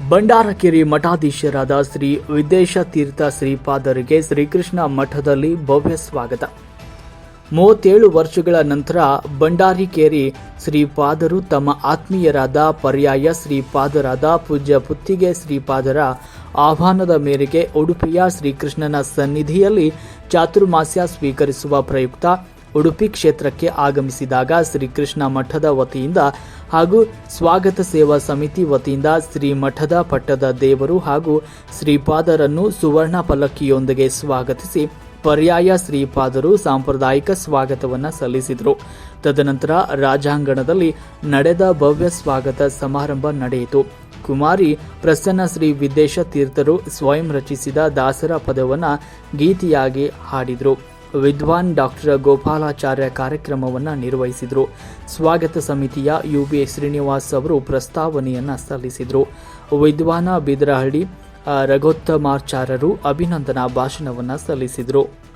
ಭಂಡಾರಕೆರೆ ಮಠಾಧೀಶರಾದ ಶ್ರೀ ವಿದೇಶ ತೀರ್ಥ ಶ್ರೀಪಾದರಿಗೆ ಶ್ರೀಕೃಷ್ಣ ಮಠದಲ್ಲಿ ಭವ್ಯ ಸ್ವಾಗತ. ಮೂವತ್ತೇಳು ವರ್ಷಗಳ ನಂತರ ಭಂಡಾರಿಕೇರಿ ಶ್ರೀಪಾದರು ತಮ್ಮ ಆತ್ಮೀಯರಾದ ಪರ್ಯಾಯ ಶ್ರೀಪಾದರಾದ ಪೂಜ್ಯ ಪುತ್ತಿಗೆ ಶ್ರೀಪಾದರ ಆಹ್ವಾನದ ಮೇರೆಗೆ ಉಡುಪಿಯ ಶ್ರೀಕೃಷ್ಣನ ಸನ್ನಿಧಿಯಲ್ಲಿ ಚಾತುರ್ಮಾಸ್ಯ ಸ್ವೀಕರಿಸುವ ಪ್ರಯುಕ್ತ ಉಡುಪಿ ಕ್ಷೇತ್ರಕ್ಕೆ ಆಗಮಿಸಿದಾಗ ಶ್ರೀಕೃಷ್ಣ ಮಠದ ವತಿಯಿಂದ ಹಾಗೂ ಸ್ವಾಗತ ಸೇವಾ ಸಮಿತಿ ವತಿಯಿಂದ ಶ್ರೀ ಮಠದ ಪಟ್ಟದ ದೇವರು ಹಾಗೂ ಶ್ರೀಪಾದರನ್ನು ಸುವರ್ಣ ಪಲ್ಲಕ್ಕಿಯೊಂದಿಗೆ ಸ್ವಾಗತಿಸಿ ಪರ್ಯಾಯ ಶ್ರೀಪಾದರು ಸಾಂಪ್ರದಾಯಿಕ ಸ್ವಾಗತವನ್ನು ಸಲ್ಲಿಸಿದರು. ತದನಂತರ ರಾಜಾಂಗಣದಲ್ಲಿ ನಡೆದ ಭವ್ಯ ಸ್ವಾಗತ ಸಮಾರಂಭ ನಡೆಯಿತು. ಕುಮಾರಿ ಪ್ರಸನ್ನ ಶ್ರೀ ವಿದೇಶ ತೀರ್ಥರು ಸ್ವಯಂ ರಚಿಸಿದ ದಾಸರ ಪದವನ್ನು ಗೀತಿಯಾಗಿ ಹಾಡಿದರು. ವಿದ್ವಾನ್ ಡಾಕ್ಟರ್ ಗೋಪಾಲಾಚಾರ್ಯ ಕಾರ್ಯಕ್ರಮವನ್ನು ನಿರ್ವಹಿಸಿದರು. ಸ್ವಾಗತ ಸಮಿತಿಯ ಯು ಬಿ ಶ್ರೀನಿವಾಸ್ ಅವರು ಪ್ರಸ್ತಾವನೆಯನ್ನು ಸಲ್ಲಿಸಿದರು. ವಿದ್ವಾನ ಬಿದರಹಳ್ಳಿ ರಘೋತ್ತಮಾಚಾರ್ಯರು ಅಭಿನಂದನಾ ಭಾಷಣವನ್ನು ಸಲ್ಲಿಸಿದರು.